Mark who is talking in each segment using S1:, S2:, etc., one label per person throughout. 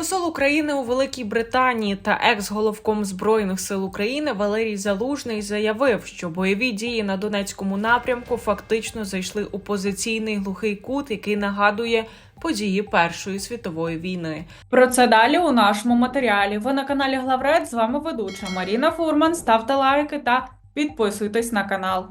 S1: Посол України у Великій Британії та екс-головком збройних сил України Валерій Залужний заявив, що бойові дії на Донецькому напрямку фактично зайшли у позиційний глухий кут, який нагадує події Першої світової війни.
S2: Про це далі у нашому матеріалі. Ви на каналі Главред. З вами ведуча Маріна Фурман. Ставте лайки та підписуйтесь на канал.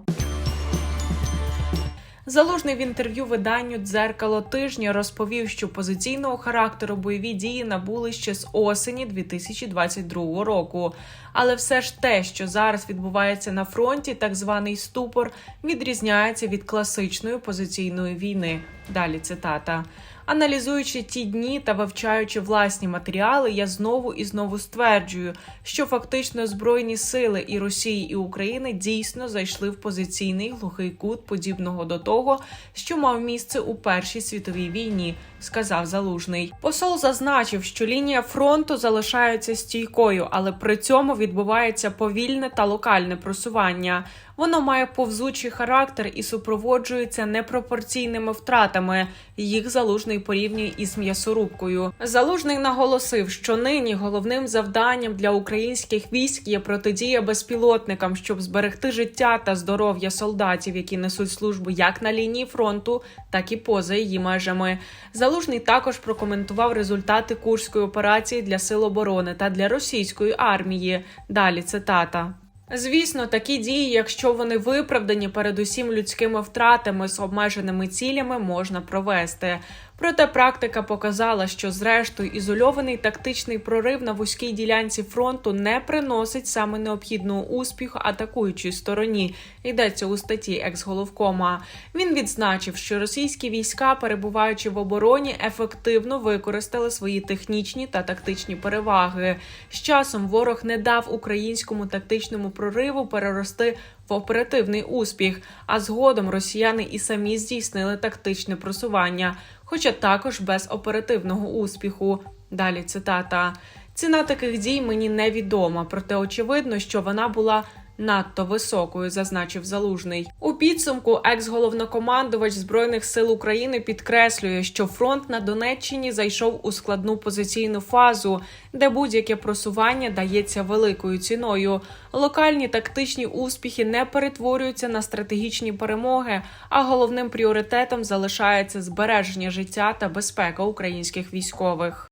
S1: Залужний в інтерв'ю виданню Дзеркало тижня розповів, що позиційного характеру бойові дії набули ще з осені 2022 року. Але все ж те, що зараз відбувається на фронті, так званий ступор, відрізняється від класичної позиційної війни. Далі цитата. Аналізуючи ті дні та вивчаючи власні матеріали, я знову і знову стверджую, що фактично збройні сили і Росії і України дійсно зайшли в позиційний глухий кут, подібного до того, що мав місце у Першій світовій війні, сказав Залужний. Посол зазначив, що лінія фронту залишається стійкою, але при цьому відбувається повільне та локальне просування. Воно має повзучий характер і супроводжується непропорційними втратами. Їх залужний порівнює із м'ясорубкою. Залужний наголосив, що нині головним завданням для українських військ є протидія безпілотникам, щоб зберегти життя та здоров'я солдатів, які несуть службу як на лінії фронту, так і поза її межами. Залужний також прокоментував результати курської операції для сил оборони та для російської армії. Далі цитата. Звісно, такі дії, якщо вони виправдані передусім людськими втратами з обмеженими цілями, можна провести. Проте практика показала, що зрештою ізольований тактичний прорив на вузькій ділянці фронту не приносить саме необхідного успіху атакуючій стороні. Йдеться у статті екс-головкома. Він відзначив, що російські війська, перебуваючи в обороні, ефективно використали свої технічні та тактичні переваги. З часом ворог не дав українському тактичному прориву перерости в оперативний успіх. А згодом росіяни і самі здійснили тактичне просування, хоча також без оперативного успіху. Далі цитата: ціна таких дій мені невідома, проте очевидно, що вона була. Надто високою, зазначив залужний у підсумку. Екс-головнокомандувач збройних сил України підкреслює, що фронт на Донеччині зайшов у складну позиційну фазу, де будь-яке просування дається великою ціною. Локальні тактичні успіхи не перетворюються на стратегічні перемоги, а головним пріоритетом залишається збереження життя та безпека українських військових.